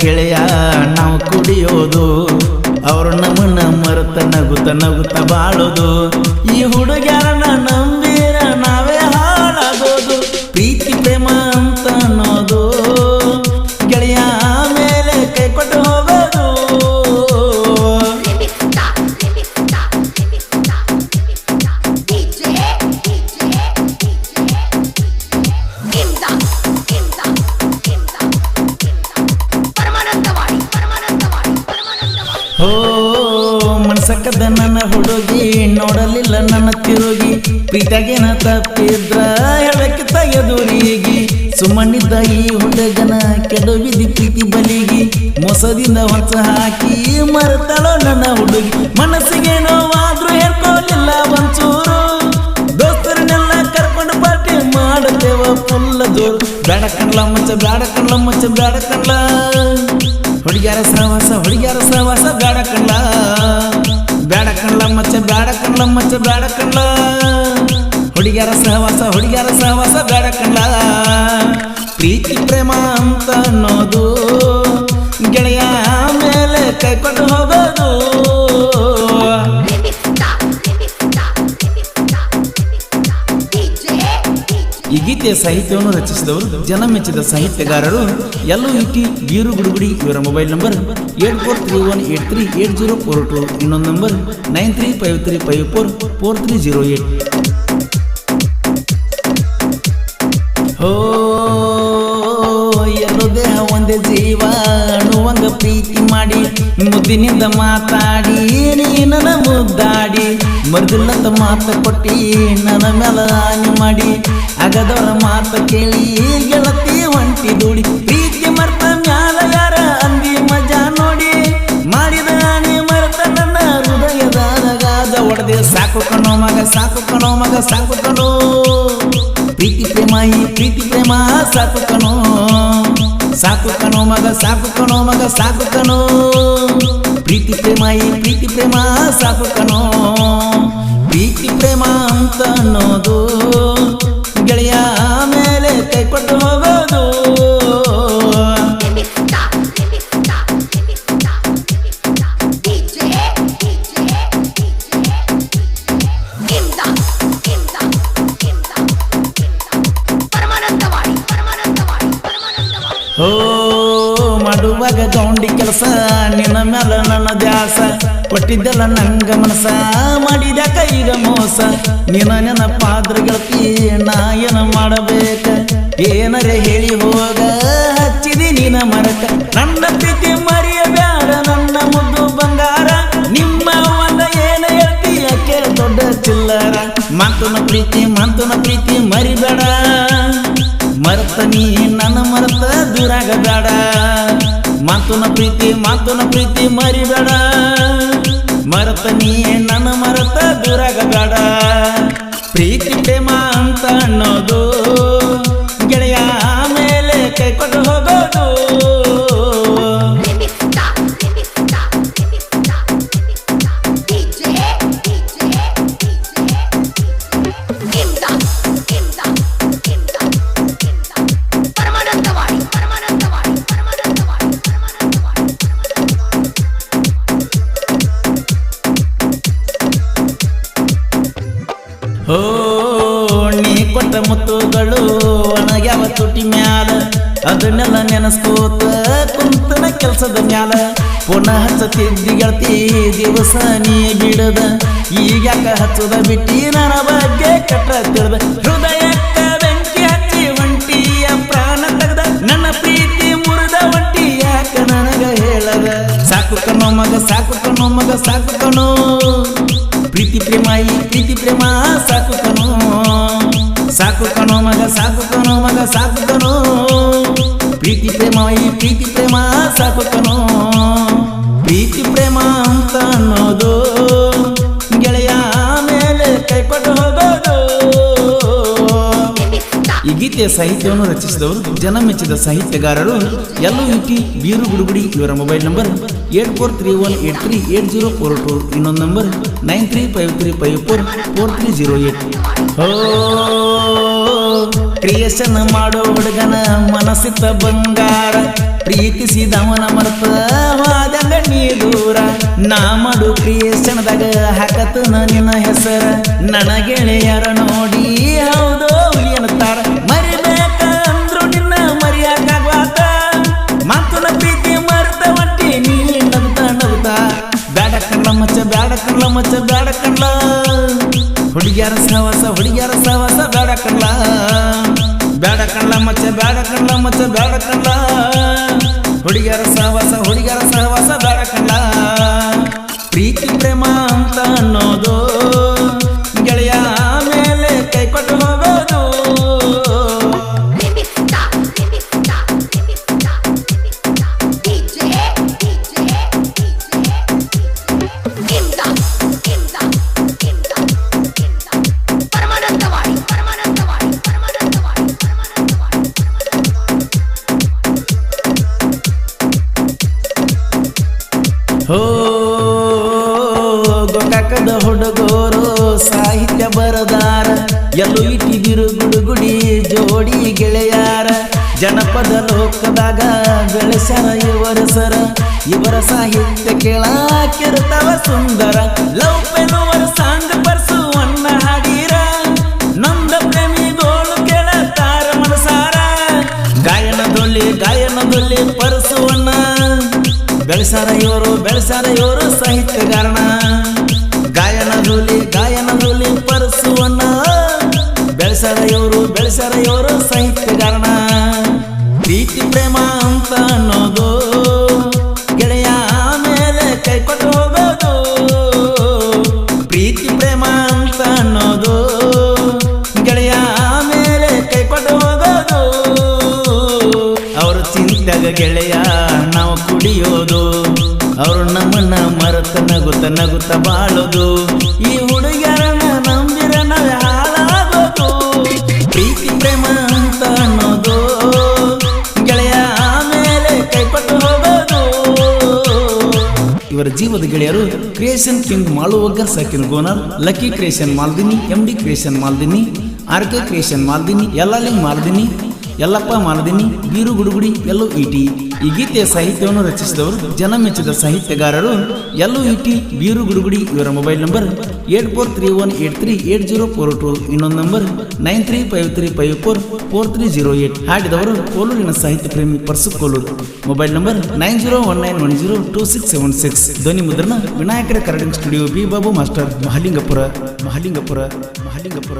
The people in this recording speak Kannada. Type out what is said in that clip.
ಗೆಳೆಯ ನಾವು ಕುಡಿಯೋದು. ಅವರು ನಮ್ಮನ್ನ ಮರತ ನಗುತ್ತ ನಗುತ್ತ ಬಾಳೋದು. ಈ ಹುಡುಗ್ಯಾರನ ನಂಬೀರ ಓ ಮನ್ಸಕ್ಕದ ನನ್ನ ಹುಡುಗಿ, ನೋಡಲಿಲ್ಲ ನನ್ನ ತಿರುಗಿ. ಪ್ರೀತಾಗೇನ ತಪ್ಪಿದ್ರ ಹೇಳಕ್ಕೆ ಎದುರಿಗೆ ಸುಮ್ಮನಿದ್ದ ಈ ಹುಡುಗನ ಕೆಡವಿದಿ ಪ್ರೀತಿ ಬಲಿಗಿ. ಮೊಸದಿಂದ ಹೊಸ ಹಾಕಿ ಮರೆತಳೋ ನನ್ನ ಹುಡುಗಿ. ಮನಸ್ಸಿಗೆ ನೋವಾದ್ರೂ ಹೇಳ್ಕೋಲಿಲ್ಲ ಒಂಚೂರು. ದೋಸ್ತರನ್ನೆಲ್ಲ ಕರ್ಕೊಂಡು ಪಾರ್ಟಿ ಮಾಡುತ್ತೇವ ಫುಲ್ಲ ದೂರು. ಬೇಡ ಕಣ್ಲ ಮಚ್ಚ ಬೇಡ ಕಣ್ಲ ಮಚ್ಚ ಬೇಡ ಕಣ್ಲ. ಹುಡುಗ್ಯಾರ ಸಹವಾಸ ಹುಡುಗ್ಯಾರ ಸಹವಾಸ ಬೇಡ ಕಣ್ಲ. ಬೇಡ ಕಣ್ಲ ಮಚ್ಚ ಬೇಡ ಕಣ್ಲ ಮಚ್ಚ ಬೇಡ ಕಣ್ಲ ಹುಡುಗಿಯರ ಸಹವಾಸ ಹುಡುಗಿಯರ ಸಹವಾಸ ಬೇಡ ಕಣ್ಲ ಪ್ರೀತಿ, ಪ್ರೇಮ ಅಂತ ಅನ್ನೋದು ಗೆಳೆಯ ಮೇಲೆ ಕೈ ಈ ಗೀತೆಯ ಸಾಹಿತ್ಯವನ್ನು ರಚಿಸಿದವರು ಜನಮೆಚ್ಚಿದ ಸಾಹಿತ್ಯಗಾರರು ಎಲ್ಲೋ ಇಟಿ ಬೀರು ಗುಡುಗುಡಿ ಇವರ mobile number eight four three one eight three eight zero four two ಇನ್ನೊಂದು number nine three five three five four four three zero eight. ಹೋ, ಎಲ್ಲೋ ದೇಹ ಒಂದೇ ಜೀವ ಅನ್ನುವಂಗ ಪ್ರೀತಿ ಮಾಡಿ ಮುದ್ದಿನಿಂದ ಮಾತಾಡಿ ನನ ಮುದ್ದಾಡಿ ಮರ್ದಿಲ್ಲಂತ ಮಾತು ಕೊಟ್ಟಿ, ನನ್ನ ಮೇಲೆ ಮಾಡಿ. ಅಗದವರ ಮಾತು ಕೇಳಿ ಗೆಳತಿ ಒಂಟಿ ದೂಡಿ. ಪ್ರೀತಿ ಮರ್ತ ಮ್ಯಾಲ ಯಾರ ಅಂದಿ ಮಜಾ ನೋಡಿ. ಮಾಡಿದ ಹಾನಿ ಮರೆತ ನನ್ನ ಹೃದಯದ ಒಡೆದೆ. ಸಾಕು ಕಣೋ ಮಗ, ಸಾಕು ಕಣೋ ಮಗ, ಸಾಕು ಕಣೋ. ಪ್ರೀತಿ ಪ್ರೇಮ ಈ ಪ್ರೀತಿ ಪ್ರೇಮ, ಸಾಕು ಕಣೋ. ಸಾಕು ಕಣೋ ಮಗ, ಸಾಕು ಕಣೋ ಮಗ, ಸಾಕು ಕಣೋ. ಪ್ರೀತಿ ಪ್ರೇಮ ಈ ಪ್ರೀತಿ ಪ್ರೇಮ, ಸಾಕು ಕಣೋ. ಪ್ರೀತಿ ಪ್ರೇಮ ಅಂತ ಅನ್ನೋದು ಓ ಮಾಡುವಾಗ ಗೌಂಡಿ ಕೆಲಸ, ನಿನ್ನ ಮ್ಯಾಲ ನನ್ನ ದ್ಯಾಸ ಕೊಟ್ಟಿದ್ದೆಲ್ಲ ನಂಗ ಮನಸ, ಮಾಡಿದ ಕೈಗ ಮೋಸ. ನಿನ್ನ ನೆನಪಾದ್ರ ಗೆಳತಿ ನಾ ಏನ ಮಾಡಬೇಕ. ಏನರೆ ಹೇಳಿ ಹೋಗ, ಹಚ್ಚಿದಿ ನಿನ್ನ ಮರಕ. ನನ್ನ ಪ್ರೀತಿ ಮರೆಯಬೇಡ, ನನ್ನ ಮುದ್ದು ಬಂಗಾರ. ನಿಮ್ಮ ಒಂದ ಏನ ಹೇಳ್ತಿ ಯಾಕೆ ದೊಡ್ಡ ಚಿಲ್ಲರ. ಮಂತನ ಪ್ರೀತಿ ಮಂತನ ಪ್ರೀತಿ ಮರಿಬೇಡ. ಮರೆತ ನನ್ನ ಮರೆತ ದೂರಾಗಬೇಡ ಮಾತುನ ಪ್ರೀತಿ ಮಾತುನ ಪ್ರೀತಿ ಮರಿಬೇಡ. ಮರೆತ ನೀ ನನ್ನ ಮರೆತ ದೂರಾಗಬೇಡ ಪ್ರೀತಿ, ಪ್ರೇಮ ಅಂತ ಅನ್ನೋದು ಕೊಟ್ಟ ಒಣಗ್ಯಾವ ತುಟಿ ಮ್ಯಾಲ. ಅದನ್ನೆಲ್ಲ ನೆನಸ್ಕೋತ ಕುಂತನ ಕೆಲಸದ ಮ್ಯಾಲ. ಪುನಃ ಹಚ್ಚತಿದ್ದಿ ಗೆಳತಿ, ದಿವಸ ನೀ ಬಿಡದ. ಈಗ ಹಚ್ಚದ ಬಿಟ್ಟಿ, ನನ್ನ ಬಗ್ಗೆ ಕಟ್ಟ ತಿಳ್ದ. ಹೃದಯಕ್ಕ ಬೆಂಕಿ ಹಚ್ಚಿ ಒಂಟಿಯ ಪ್ರಾಣ ತೆಗ್ದ. ನನ್ನ ಪ್ರೀತಿ ಮುರಿದ ಒಂಟಿ ಯಾಕ ನನಗ ಹೇಳದ. ಸಾಕು ಕಣೋ ಮಗ, ಸಾಕು ಕಣೋ ಮಗ, ಸಾಕು ಕಣೋ ಪ್ರೀತಿ ಪ್ರೇಮ, ಈ ಪ್ರೀತಿ ಪ್ರೇಮ, ಸಾಕು ಕಣೋ ಸಾಕು ಕಣೋ ಮಗ, ಸಾಕು ಕಣೋ ಮಗ, ಸಾಕು ಕಣೋ. ಪ್ರೀತಿ ಪ್ರೇಮ ಈ ಪ್ರೀತಿ ಪ್ರೇಮ, ಸಾಕು ಕಣೋ. ಪ್ರೀತಿ ಪ್ರೇಮ ಅಂತ ಅನ್ನೋದು ಗೆಳೆಯ ಮೇಲೆ ಕೈ ಕೊಟ್ಟು ಹೋಗೋದು. ಈ ಗೀತೆಯ ಸಾಹಿತ್ಯವನ್ನು ರಚಿಸಿದವರು ಜನ ಮೆಚ್ಚಿದ ಸಾಹಿತ್ಯಗಾರರು ಎಲ್ಲೋ ಯುಟಿ ಬೀರು ಗುಡುಗುಡಿ ಇವರ mobile number eight four three one eight three eight zero four two. ಇನ್ನೊಂದು number nine three five three five four four three zero eight. Creation ಮಾಡೋ ಹುಡುಗನ ಮನಸ್ಸಿತ್ತ ಬಂಗಾರ, ಪ್ರೀತಿಸಿದವನ ಮರ್ತ ಹೋದಂಗ ನೀ ದೂರ ನಾ ಮಾಡು ಕ್ರಿಯೇಷನ್ದಾಗ ಹಾಕತನ ನಿನ್ನ ಹೆಸರ. ನನ್ನ ಗೆಳೆಯರ ನೋಡಿ ಹೌದೋ ಎನ್ನುತ್ತಾರ. ಮರಿಬೇಕ ಅಂದ್ರು ನಿನ್ನ ಮರಿಯಾಕಾಗ್ವಾತ. ಮಾತುನ ಪ್ರೀತಿ ಮರ್ತ ಒಟ್ಟಿ ನೀ ನಗುತ್ತ ಬ್ಯಾಡ ಕಣ್ಣ ಮಚ್ಚ, ಬ್ಯಾಡ ಕಣ್ಣ ಮಚ್ಚ, ಬ್ಯಾಡ ಕಣ್ಲ. ಹುಡುಗಿಯರ ಸಹವಾಸ ಹುಡುಗಿಯರ ಸಹವಾಸ, ಬೇಡ ಕಣ್ಣ ಬೇಡ ಕಣ್ಣ ಮಚ್ಚ, ಬೇಡ ಕಣ್ಣ ಮಚ್ಚ, ಬೇಡ ಕಣ್ಣ ಹುಡುಗಿಯರ ಸಹವಾಸ ಹುಡುಗಿಯರ ಸಹವಾಸ, ಬೇಡ ಕಣ್ಣ ಪ್ರೀತಿ ಪ್ರೇಮ ಅಂತ ಅನ್ನೋದು ಹುಡುಗೋರು ಸಾಹಿತ್ಯ ಬರದಾರ. ಎಲ್ಲೂ ಇಟ್ಟಿದಿರು ಗುಡುಗುಡಿ ಜೋಡಿ ಗೆಳೆಯಾರ. ಜನಪದ ಲೋಕದಾಗ ಬೆಳೆಸರ ಇವರ ಸರ. ಇವರ ಸಾಹಿತ್ಯ ಕೇಳಾಕಿರ್ತಾವ ಸುಂದರ. ಲವ್ ಪೆನುವರ ಸಾಂಗ್ ಬರ್ಸುವನ್ನ ಹಾಡೀರ. ಪ್ರೇಮಿ ಪ್ರೇಮಿಗೋಳು ಕೇಳತಾರ ಮನಸಾರ. ಗಾಯನದಲ್ಲಿ ಗಾಯನದಲ್ಲಿ ಪರಸುವನ್ನ ಬೆಳೆಸಾರ ಇವರು ಬೆಳೆಸಾರ ಇವರು ಸಾಹಿತ್ಯಗಾರಣ ಇವರು ಬೆಳೆಸಾರ ಇವರು ಸಾಹಿತ್ಯಗಾರಣ ಪ್ರೀತಿ, ಪ್ರೇಮ ಅಂತ ಅನ್ನೋದು ಗೆಳೆಯ ಮೇಲೆ ಕೈ ಕೊಟ್ಟು ಹೋಗೋದು. ಪ್ರೀತಿ, ಪ್ರೇಮ ಅಂತ ಅನ್ನೋದು ಗೆಳೆಯ ಮೇಲೆ ಕೈ ಕೊಟ್ಟು ಹೋಗೋದು. ಅವರು ತಿಂದಾಗ ಗೆಳೆಯ, ನಾವು ಕುಡಿಯೋದು. ಅವರು ನಮ್ಮನ್ನ ಮರೆತ ನಗುತ್ತ ನಗುತ್ತ ಬಾಳೋದು. ಈ ಇವರ ಜೀವದ ಗೆಳೆಯರು creation king ಮಾಳುವಗ್ಗರ್ ಸಕಿನ್ ಗೋನರ್, lucky creation Maldini M D creation Maldini R K creation Maldini ಎಲ್ಲಾಲಿಂಗ್ ಮಾಲ್ದಿನಿ, Yallappa ಮಾಲ್ದಿನಿ, ಬೀರು Gudugudi, ಎಲ್ಲೋ ಇಟಿ ಈ ಗೀತೆಯ ಸಾಹಿತ್ಯವನ್ನು ರಚಿಸಿದವರು ಜನಮೆಚ್ಚಿದ ಸಾಹಿತ್ಯಗಾರರು ಎಲ್ಲೋ ಇಟಿ ಬೀರು ಗುಡುಗುಡಿ ಇವರ mobile number eight four three one eight three eight zero four two ಇನ್ನೊಂದು number, nine three five three five four four three zero eight ಹಾಡಿದವರು ಕೋಲೂರಿನ ಸಾಹಿತ್ಯ ಪ್ರೇಮಿ Parsu Kolur. Mobile number nine zero one nine one zero two six seven six. ಧ್ವನಿ ಮುದ್ರಣ, ವಿನಾಯಕರ recording studio B Babu master Mahalingapur Mahalingapur Mahalingapur.